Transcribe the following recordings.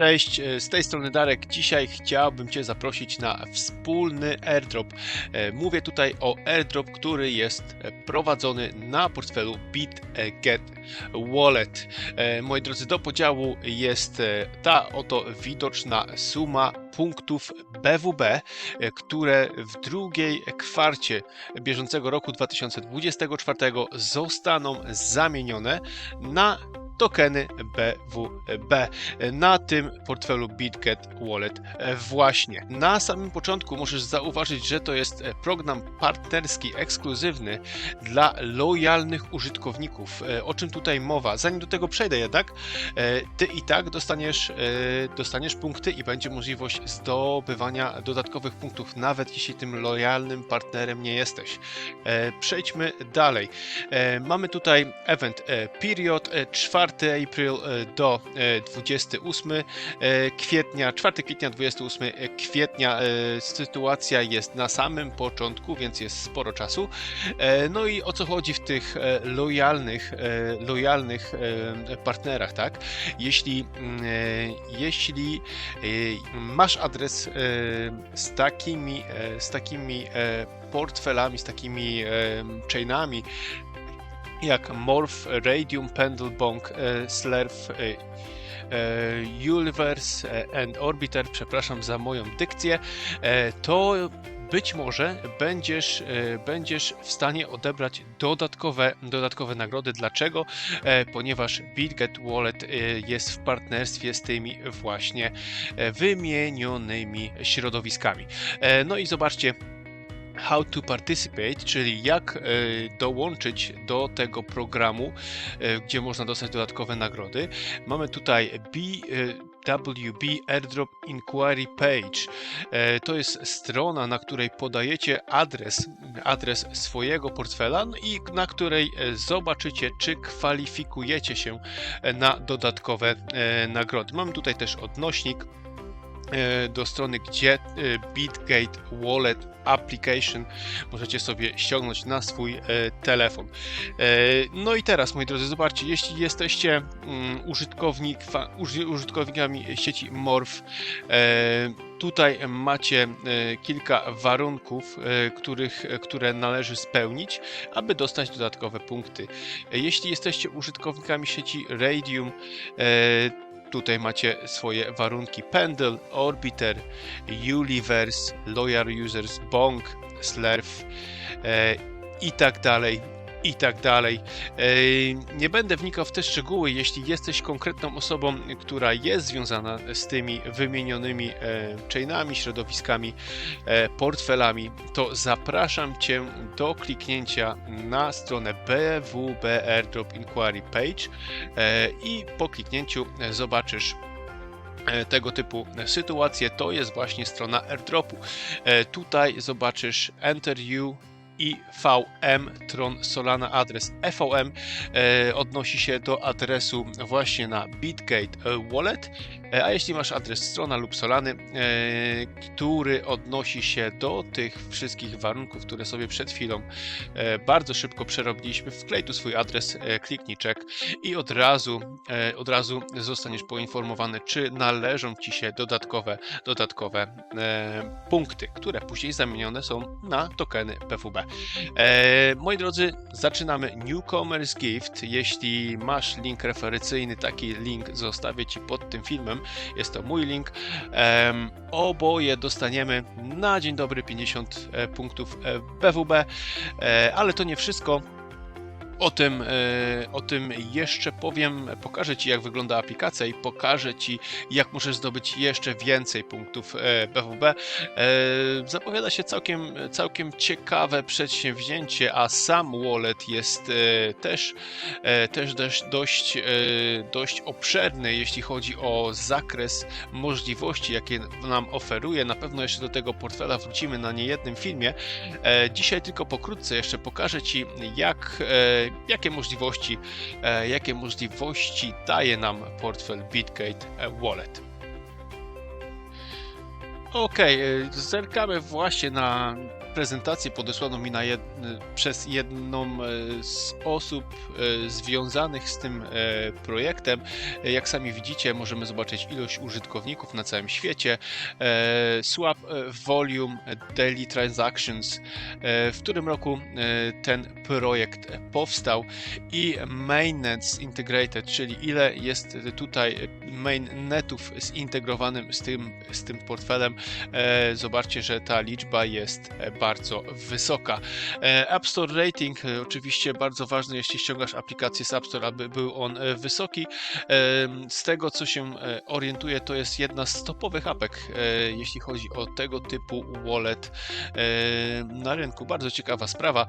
Cześć, e, z tej strony Darek. Dzisiaj chciałbym Cię zaprosić na wspólny airdrop. E, Mówię tutaj o airdrop, który jest prowadzony na portfelu BitGet Wallet. E, Moi drodzy, do podziału jest ta oto widoczna suma punktów BWB, które w drugiej kwarcie bieżącego roku 2024 zostaną zamienione na tokeny BWB na tym portfelu BitGet Wallet e, właśnie. Na samym początku możesz zauważyć, że to jest e, program partnerski ekskluzywny dla lojalnych użytkowników. E, O czym tutaj mowa? Zanim do tego przejdę jednak, ty i tak dostaniesz, dostaniesz punkty i będzie możliwość zdobywania dodatkowych punktów, nawet jeśli tym lojalnym partnerem nie jesteś. Przejdźmy dalej. Mamy tutaj event period e, 4 April e, do e, 28 e, kwietnia, 4 kwietnia, 28 kwietnia. e, Sytuacja jest na samym początku, więc jest sporo czasu. E, No i o co chodzi w tych e, lojalnych, e, lojalnych e, partnerach, tak? Jeśli, mm, e, jeśli e, masz adres e, z takimi, e, z takimi e, portfelami, z takimi e, chainami, jak Morph, Radium, Pendlebonk, e, Slurf, e, e, Universe and Orbiter, przepraszam za moją dykcję, to być może będziesz, będziesz w stanie odebrać dodatkowe, dodatkowe nagrody. Dlaczego? Ponieważ BitGet Wallet jest w partnerstwie z tymi właśnie wymienionymi środowiskami. No i zobaczcie, How to participate, czyli jak e, dołączyć do tego programu, e, gdzie można dostać dodatkowe nagrody. Mamy tutaj B, WB Airdrop Inquiry Page. E, To jest strona, na której podajecie adres, adres swojego portfela no i na której zobaczycie, czy kwalifikujecie się na dodatkowe nagrody. Mamy tutaj też odnośnik do strony, gdzie e, BitGate Wallet Application możecie sobie ściągnąć na swój e, telefon. E, No i teraz, moi drodzy, zobaczcie, jeśli jesteście mm, użytkownik, użytkownikami sieci Morph, e, tutaj macie e, kilka warunków, e, których, które należy spełnić, aby dostać dodatkowe punkty. E, Jeśli jesteście użytkownikami sieci Radium, e, Tutaj macie swoje warunki. Pendle, Orbiter, Universe, Loyal Users, Bonk, Slurf e, i tak dalej, i tak dalej. E, nie będę wnikał w te szczegóły, jeśli jesteś konkretną osobą, która jest związana z tymi wymienionymi e, chainami, środowiskami, e, portfelami, to zapraszam Cię do kliknięcia na stronę BWB Airdrop Inquiry Page i po kliknięciu zobaczysz tego typu sytuacje, to jest właśnie strona airdropu. Tutaj zobaczysz Enter You i VM Tron Solana adres EVM e, odnosi się do adresu właśnie na BitGate e, Wallet, a jeśli masz adres strona lub Solany, e, który odnosi się do tych wszystkich warunków, które sobie przed chwilą e, bardzo szybko przerobiliśmy, wklej tu swój adres, e, kliknij check i od razu, e, od razu zostaniesz poinformowany, czy należą Ci się dodatkowe, dodatkowe e, punkty, które później zamienione są na tokeny PWB. E, moi drodzy, zaczynamy Newcomers Gift. Jeśli masz link referencyjny, taki link zostawię Ci pod tym filmem. Jest to mój link. Oboje dostaniemy na dzień dobry 50 e, punktów e, BWB, e, ale to nie wszystko. O tym, e, o tym jeszcze powiem, pokażę Ci jak wygląda aplikacja i pokażę Ci jak możesz zdobyć jeszcze więcej punktów e, BWB. E, Zapowiada się całkiem, całkiem ciekawe przedsięwzięcie, a sam wallet jest e, też, e, też dość, dość, e, obszerny, jeśli chodzi o zakres możliwości, jakie nam oferuje. Na pewno jeszcze do tego portfela wrócimy na niejednym filmie. E, Dzisiaj tylko pokrótce jeszcze pokażę Ci, jak, e, jakie możliwości, e, jakie możliwości daje nam portfel BitGate e, Wallet. Okej, e, zerkamy właśnie na prezentację podesłaną mi na jed... przez jedną e, z osób e, związanych z tym e, projektem. Jak sami widzicie, możemy zobaczyć ilość użytkowników na całym świecie. Swap Volume Daily Transactions, w którym roku ten projekt powstał i Mainnets Integrated, czyli ile jest tutaj mainnetów zintegrowanym z tym, z tym portfelem. Zobaczcie, że ta liczba jest bardzo wysoka. E, App Store rating e, oczywiście bardzo ważny, jeśli ściągasz aplikację z App Store, aby był on e, wysoki. Z tego co się orientuję, to jest jedna z topowych apek, jeśli chodzi o tego typu wallet na rynku. Bardzo ciekawa sprawa.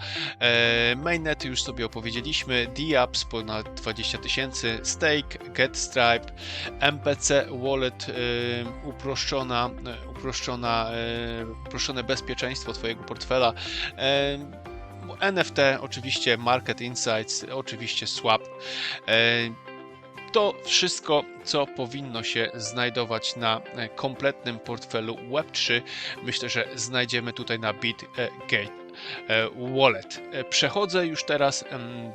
Mainnet już sobie opowiedzieliśmy, D-Apps ponad 20 tysięcy, Stake, GetStripe, MPC Wallet, uproszczona, uproszczona, e, uproszczone bezpieczeństwo Twojego portfela. E, NFT, oczywiście Market Insights, oczywiście Swap. E, To wszystko, co powinno się znajdować na kompletnym portfelu Web3, myślę, że znajdziemy tutaj na BitGate Wallet. E, Przechodzę już teraz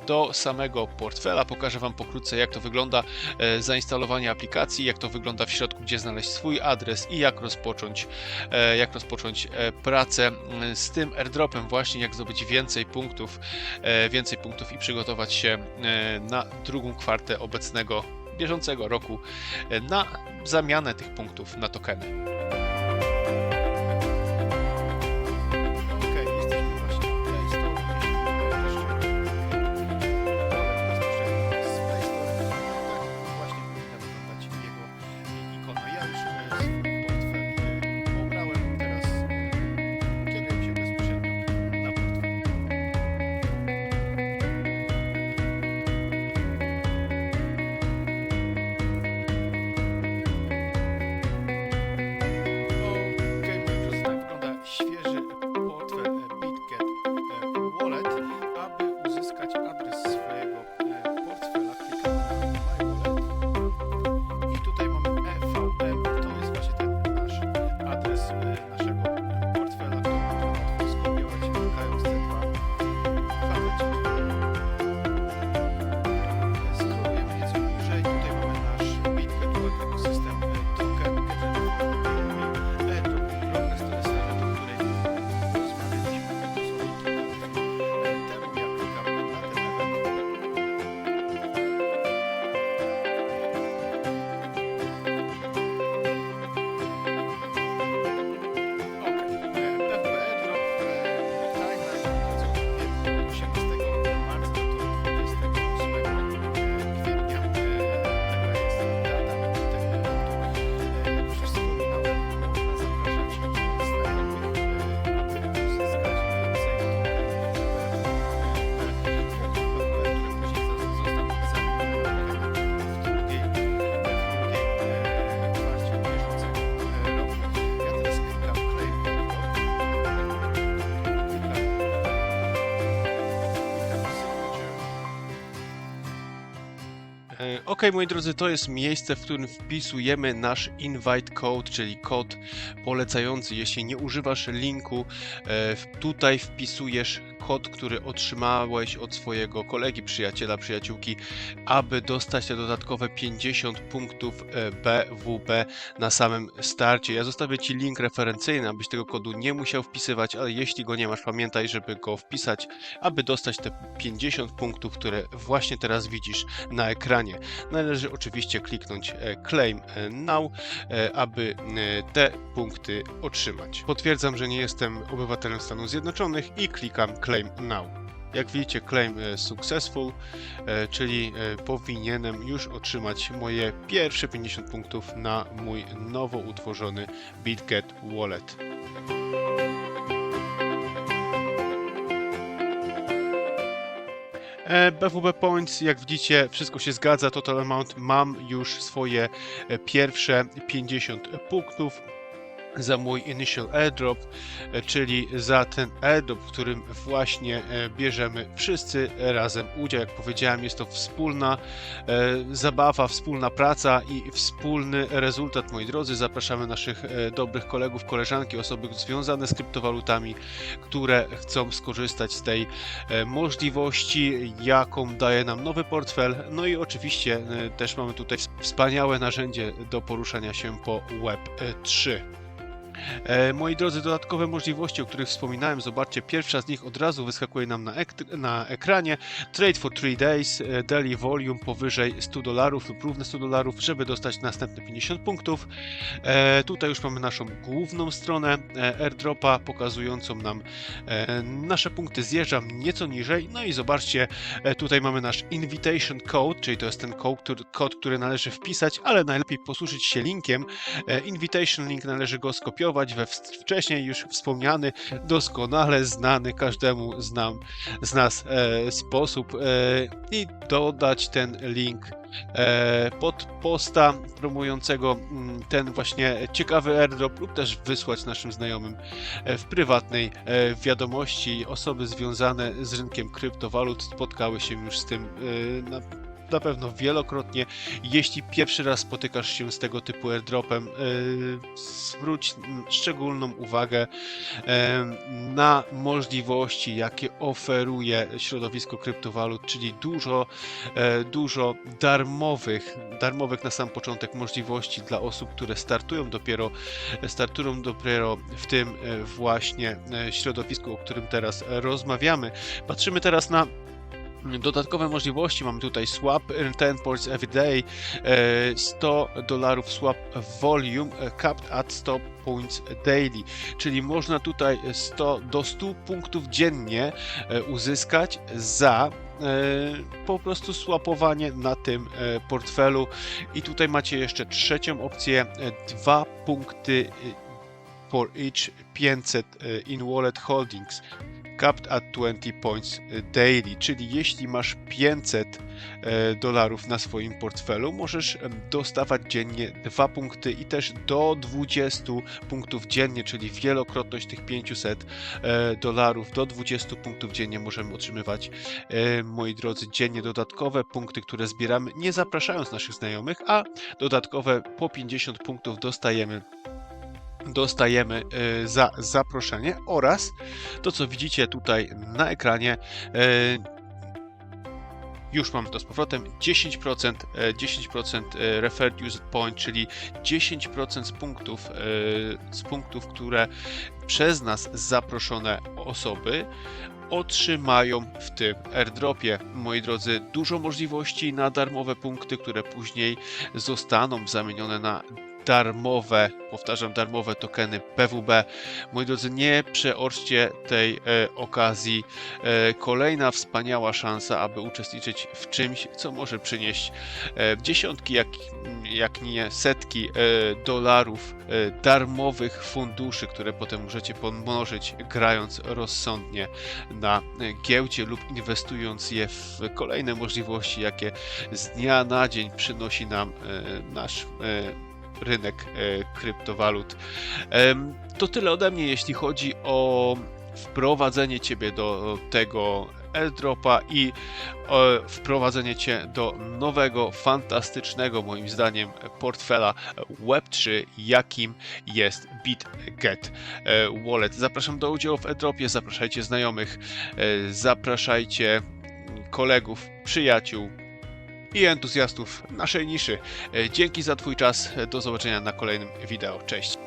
do samego portfela. Pokażę Wam pokrótce, jak to wygląda e, zainstalowanie aplikacji, jak to wygląda w środku, gdzie znaleźć swój adres i jak rozpocząć, e, jak rozpocząć e, pracę z tym airdropem, właśnie jak zdobyć więcej punktów, e, więcej punktów i przygotować się e, na drugą kwartę obecnego bieżącego roku e, na zamianę tych punktów na tokeny. Ok, moi drodzy, to jest miejsce, w którym wpisujemy nasz invite code, czyli kod polecający. Jeśli nie używasz linku, e, tutaj wpisujesz kod, który otrzymałeś od swojego kolegi, przyjaciela, przyjaciółki, aby dostać te dodatkowe 50 punktów e, BWB na samym starcie. Ja zostawię Ci link referencyjny, abyś tego kodu nie musiał wpisywać, ale jeśli go nie masz, pamiętaj, żeby go wpisać, aby dostać te 50 punktów, które właśnie teraz widzisz na ekranie. Należy oczywiście kliknąć e, Claim e, Now, e, aby e, te punkty otrzymać. Potwierdzam, że nie jestem obywatelem Stanów Zjednoczonych i klikam Claim Now. Jak widzicie, claim e, successful, e, czyli e, powinienem już otrzymać moje pierwsze 50 punktów na mój nowo utworzony BitGet Wallet. BWB Points, jak widzicie, wszystko się zgadza. Total amount mam już swoje pierwsze 50 punktów. Za mój initial airdrop, e, czyli za ten airdrop, w którym właśnie e, bierzemy wszyscy razem udział. Jak powiedziałem, jest to wspólna e, zabawa, wspólna praca i wspólny rezultat, moi drodzy. Zapraszamy naszych dobrych kolegów, koleżanki, osoby związane z kryptowalutami, które chcą skorzystać z tej możliwości, jaką daje nam nowy portfel. No i oczywiście też mamy tutaj wspaniałe narzędzie do poruszania się po Web3. E, Moi drodzy, dodatkowe możliwości, o których wspominałem, zobaczcie, pierwsza z nich od razu wyskakuje nam na, ek- na ekranie. Trade for 3 days, e, daily volume powyżej 100 dolarów lub równe 100 dolarów, żeby dostać następne 50 punktów. E, tutaj już mamy naszą główną stronę e, airdropa, pokazującą nam e, nasze punkty. Zjeżdżam nieco niżej, no i zobaczcie, e, tutaj mamy nasz invitation code, czyli to jest ten kod, który, kod, który należy wpisać, ale najlepiej posłużyć się linkiem, E, Invitation link należy go skopiować we wcześniej już wspomniany, doskonale znany każdemu z, nam, z nas e, sposób e, i dodać ten link e, pod posta promującego mm, ten właśnie ciekawy airdrop lub też wysłać naszym znajomym e, w prywatnej e, wiadomości. Osoby związane z rynkiem kryptowalut spotkały się już z tym e, na na pewno wielokrotnie. Jeśli pierwszy raz spotykasz się z tego typu airdropem, yy, zwróć szczególną uwagę yy, na możliwości, jakie oferuje środowisko kryptowalut, czyli dużo, e, dużo darmowych, darmowych na sam początek możliwości dla osób, które startują dopiero, startują dopiero w tym e, właśnie e, środowisku, o którym teraz rozmawiamy. Patrzymy teraz na Dodatkowe możliwości mamy tutaj swap, earn 10 points every day, e, 100 dolarów swap volume, e, capped at 100 points daily, czyli można tutaj 100 do 100 punktów dziennie e, uzyskać za e, po prostu swapowanie na tym e, portfelu. I tutaj macie jeszcze trzecią opcję, e, dwa punkty e, for each 500 e, in wallet holdings capped at 20 points e, daily, czyli jeśli masz 500 e, dolarów na swoim portfelu, możesz dostawać dziennie 2 punkty i też do 20 punktów dziennie, czyli wielokrotność tych 500 e, dolarów, do 20 punktów dziennie możemy otrzymywać, moi drodzy, dziennie dodatkowe punkty, które zbieramy, nie zapraszając naszych znajomych, a dodatkowe po 50 punktów dostajemy dostajemy e, za zaproszenie oraz to, co widzicie tutaj na ekranie. e, Już mam to z powrotem. 10%, e, 10% e, referred used point, czyli 10% z punktów, z punktów, które przez nas zaproszone osoby otrzymają w tym airdropie. Moi drodzy, dużo możliwości na darmowe punkty, które później zostaną zamienione na darmowe, powtarzam, darmowe tokeny PWB. Moi drodzy, nie przeoczcie tej e, okazji. E, kolejna wspaniała szansa, aby uczestniczyć w czymś, co może przynieść e, dziesiątki, jak, jak nie setki e, dolarów e, darmowych funduszy, które potem możecie pomnożyć grając rozsądnie na giełdzie lub inwestując je w kolejne możliwości, jakie z dnia na dzień przynosi nam e, nasz e, rynek e, kryptowalut. To tyle ode mnie, jeśli chodzi o wprowadzenie Ciebie do tego airdropa i e, wprowadzenie Cię do nowego, fantastycznego moim zdaniem portfela Web3, jakim jest BitGet e, Wallet. Zapraszam do udziału w airdropie, zapraszajcie znajomych, zapraszajcie kolegów, przyjaciół, i entuzjastów naszej niszy. E, Dzięki za Twój czas. Do zobaczenia na kolejnym wideo. Cześć.